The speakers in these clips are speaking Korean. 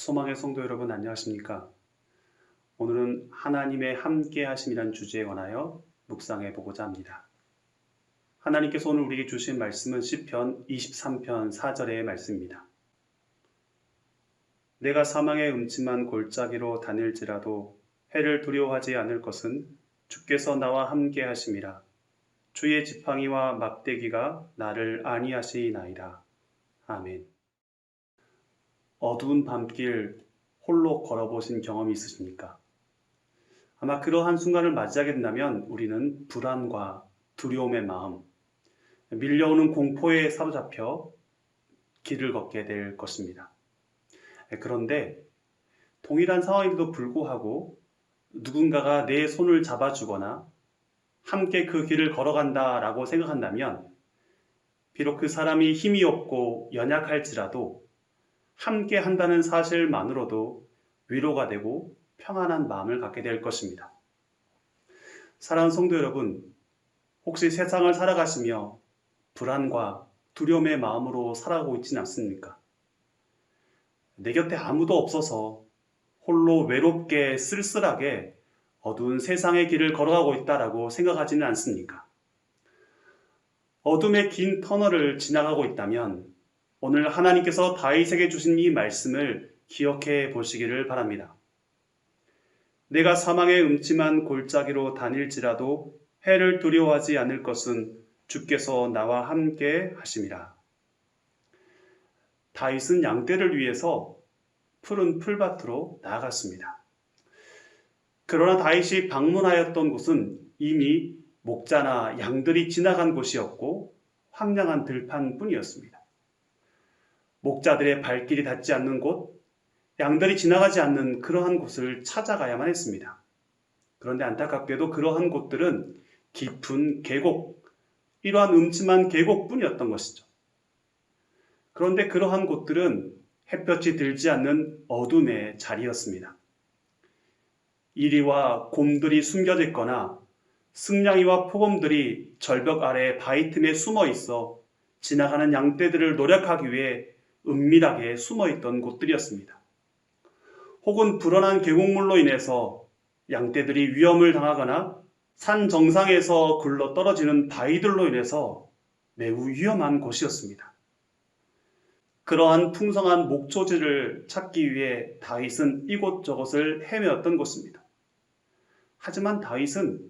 소망의 성도 여러분 안녕하십니까? 오늘은 하나님의 함께 하심이란 주제에 관하여 묵상해 보고자 합니다. 하나님께서 오늘 우리에게 주신 말씀은 시편 23편 4절의 말씀입니다. 내가 사망의 음침한 골짜기로 다닐지라도 해를 두려워하지 않을 것은 주께서 나와 함께 하심이라. 주의 지팡이와 막대기가 나를 안위하시나이다. 아멘. 어두운 밤길 홀로 걸어보신 경험이 있으십니까? 아마 그러한 순간을 맞이하게 된다면 우리는 불안과 두려움의 마음, 밀려오는 공포에 사로잡혀 길을 걷게 될 것입니다. 그런데 동일한 상황에도 불구하고 누군가가 내 손을 잡아주거나 함께 그 길을 걸어간다라고 생각한다면 비록 그 사람이 힘이 없고 연약할지라도 함께 한다는 사실만으로도 위로가 되고 평안한 마음을 갖게 될 것입니다. 사랑하는 성도 여러분, 혹시 세상을 살아가시며 불안과 두려움의 마음으로 살아가고 있지는 않습니까? 내 곁에 아무도 없어서 홀로 외롭게 쓸쓸하게 어두운 세상의 길을 걸어가고 있다라고 생각하지는 않습니까? 어둠의 긴 터널을 지나가고 있다면 오늘 하나님께서 다윗에게 주신 이 말씀을 기억해 보시기를 바랍니다. 내가 사망의 음침한 골짜기로 다닐지라도 해를 두려워하지 않을 것은 주께서 나와 함께 하심이라. 다윗은 양떼를 위해서 푸른 풀밭으로 나아갔습니다. 그러나 다윗이 방문하였던 곳은 이미 목자나 양들이 지나간 곳이었고 황량한 들판뿐이었습니다. 목자들의 발길이 닿지 않는 곳, 양들이 지나가지 않는 그러한 곳을 찾아가야만 했습니다. 그런데 안타깝게도 그러한 곳들은 깊은 계곡, 이러한 음침한 계곡뿐이었던 것이죠. 그런데 그러한 곳들은 햇볕이 들지 않는 어둠의 자리였습니다. 이리와 곰들이 숨겨져 있거나 승냥이와 포검들이 절벽 아래 바위 틈에 숨어 있어 지나가는 양떼들을 노력하기 위해 은밀하게 숨어 있던 곳들이었습니다. 혹은 불어난 계곡물로 인해서 양떼들이 위험을 당하거나 산 정상에서 굴러 떨어지는 바위들로 인해서 매우 위험한 곳이었습니다. 그러한 풍성한 목초지를 찾기 위해 다윗은 이곳저곳을 헤매었던 곳입니다. 하지만 다윗은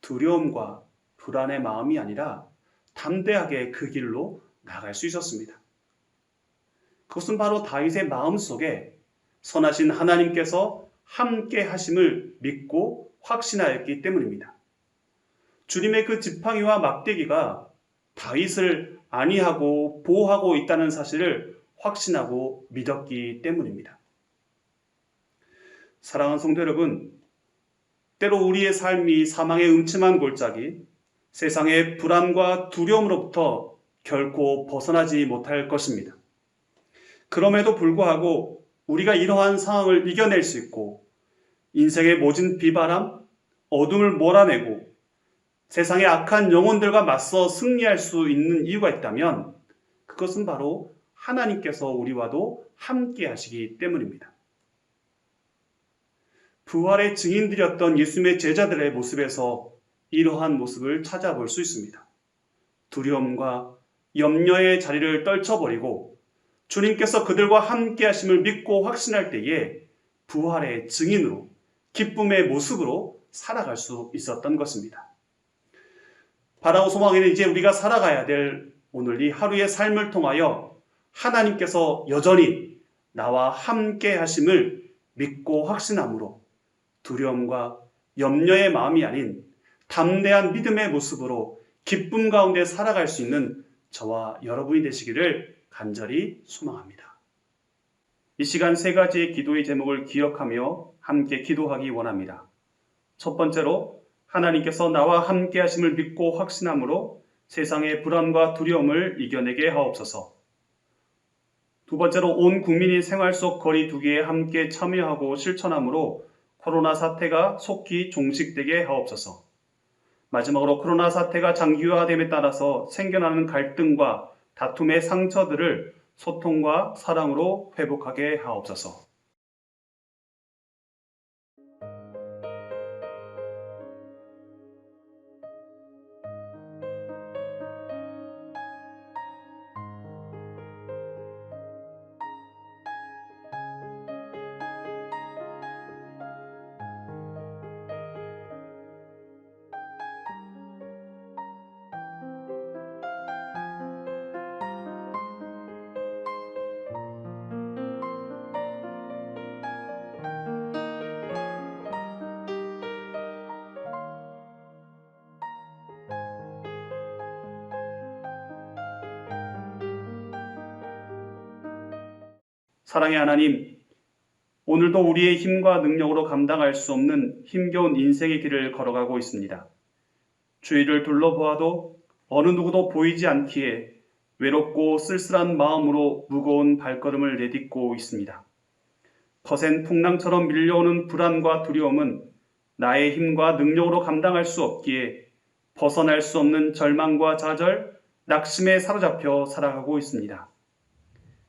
두려움과 불안의 마음이 아니라 담대하게 그 길로 나갈 수 있었습니다. 그것은 바로 다윗의 마음 속에 선하신 하나님께서 함께 하심을 믿고 확신하였기 때문입니다. 주님의 그 지팡이와 막대기가 다윗을 안위하고 보호하고 있다는 사실을 확신하고 믿었기 때문입니다. 사랑하는 성도 여러분, 때로 우리의 삶이 사망의 음침한 골짜기, 세상의 불안과 두려움으로부터 결코 벗어나지 못할 것입니다. 그럼에도 불구하고 우리가 이러한 상황을 이겨낼 수 있고 인생의 모진 비바람, 어둠을 몰아내고 세상의 악한 영혼들과 맞서 승리할 수 있는 이유가 있다면 그것은 바로 하나님께서 우리와도 함께 하시기 때문입니다. 부활의 증인들이었던 예수님의 제자들의 모습에서 이러한 모습을 찾아볼 수 있습니다. 두려움과 염려의 자리를 떨쳐버리고 주님께서 그들과 함께 하심을 믿고 확신할 때에 부활의 증인으로 기쁨의 모습으로 살아갈 수 있었던 것입니다. 바라고 소망에는 이제 우리가 살아가야 될 오늘 이 하루의 삶을 통하여 하나님께서 여전히 나와 함께 하심을 믿고 확신함으로 두려움과 염려의 마음이 아닌 담대한 믿음의 모습으로 기쁨 가운데 살아갈 수 있는 저와 여러분이 되시기를 간절히 소망합니다. 이 시간 세 가지의 기도의 제목을 기억하며 함께 기도하기 원합니다. 첫 번째로 하나님께서 나와 함께 하심을 믿고 확신함으로 세상의 불안과 두려움을 이겨내게 하옵소서. 두 번째로 온 국민이 생활 속 거리 두기에 함께 참여하고 실천함으로 코로나 사태가 속히 종식되게 하옵소서. 마지막으로 코로나 사태가 장기화됨에 따라서 생겨나는 갈등과 다툼의 상처들을 소통과 사랑으로 회복하게 하옵소서. 사랑의 하나님, 오늘도 우리의 힘과 능력으로 감당할 수 없는 힘겨운 인생의 길을 걸어가고 있습니다. 주위를 둘러보아도 어느 누구도 보이지 않기에 외롭고 쓸쓸한 마음으로 무거운 발걸음을 내딛고 있습니다. 거센 풍랑처럼 밀려오는 불안과 두려움은 나의 힘과 능력으로 감당할 수 없기에 벗어날 수 없는 절망과 좌절, 낙심에 사로잡혀 살아가고 있습니다.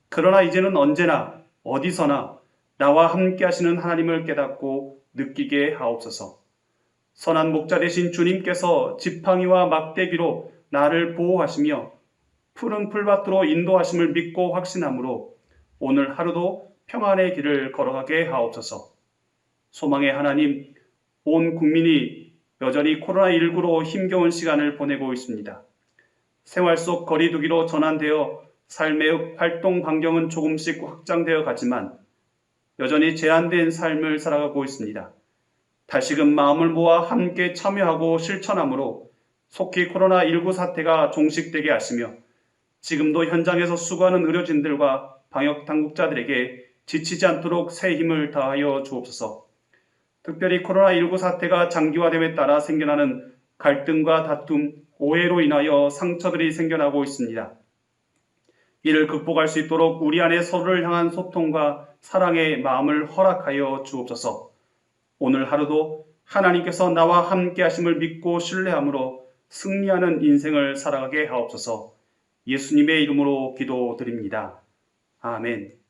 그러나 이제는 언제나 어디서나 나와 함께 하시는 하나님을 깨닫고 느끼게 하옵소서. 선한 목자 되신 주님께서 지팡이와 막대기로 나를 보호하시며 푸른 풀밭으로 인도하심을 믿고 확신함으로 오늘 하루도 평안의 길을 걸어가게 하옵소서. 소망의 하나님, 온 국민이 여전히 코로나19로 힘겨운 시간을 보내고 있습니다. 생활 속 거리두기로 전환되어 삶의 활동 반경은 조금씩 확장되어 가지만 여전히 제한된 삶을 살아가고 있습니다. 다시금 마음을 모아 함께 참여하고 실천함으로 속히 코로나19 사태가 종식되게 하시며 지금도 현장에서 수고하는 의료진들과 방역 당국자들에게 지치지 않도록 새 힘을 다하여 주옵소서. 특별히 코로나19 사태가 장기화됨에 따라 생겨나는 갈등과 다툼, 오해로 인하여 상처들이 생겨나고 있습니다. 이를 극복할 수 있도록 우리 안에 서로를 향한 소통과 사랑의 마음을 허락하여 주옵소서. 오늘 하루도 하나님께서 나와 함께 하심을 믿고 신뢰함으로 승리하는 인생을 살아가게 하옵소서. 예수님의 이름으로 기도드립니다. 아멘.